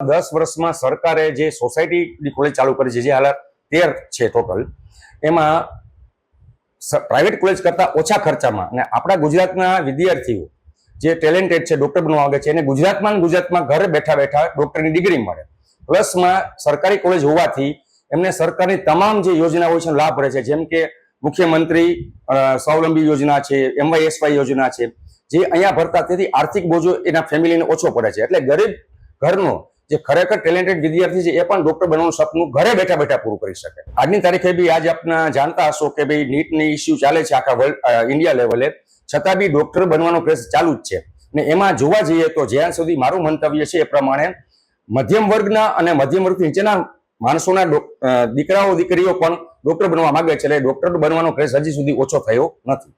દસ વર્ષમાં સરકારે જે સોસાયટી કોલેજ ચાલુ કરી છે, જે હાલ તેર છે ટોટલ એમાં પ્રાઇવેટ કોલેજ કરતાં ઓછા ખર્ચામાં અને આપણા ગુજરાતના વિદ્યાર્થીઓ જે ટેલેન્ટેડ છે ડૉક્ટર બનવા માંગે છે, એને ગુજરાતમાં ગુજરાતમાં ઘરે બેઠા બેઠા ડૉક્ટરની ડિગ્રી મળે. પ્લસમાં સરકારી કોલેજ હોવાથી એમને સરકારની તમામ જે યોજનાઓ છે, લાભ મળે છે. જેમ કે મુખ્યમંત્રી સ્વાવલંબી યોજના છે, એમવાયએસવાય યોજના છે, જે અહીંયા ભરતા, તેથી આર્થિક બોજો એના ફેમિલીને ઓછો પડે છે. એટલે ગરીબ ઘરનો જે ખરેખર ટેલેન્ટેડ વિદ્યાર્થી છે, એ પણ ડોક્ટર બનવાનું સપનું ઘરે બેઠા બેઠા પૂરું કરી શકે. આજની તારીખે બી આજ આપના જાણતા હશો કે ભાઈ નીટની ઇસ્યુ ચાલે છે આખા વર્લ્ડ ઇન્ડિયા લેવલે છતાં બી ડોક્ટર બનવાનો ક્રેઝ ચાલુ જ છે. ને એમાં જોવા જઈએ તો જ્યાં સુધી મારું મંતવ્ય છે એ પ્રમાણે મધ્યમ વર્ગના અને મધ્યમ વર્ગ નીચેના માણસોના દીકરાઓ, દીકરીઓ પણ ડોક્ટર બનવા માંગે છે. એટલે ડોક્ટર બનવાનો ક્રેઝ હજી સુધી ઓછો થયો નથી.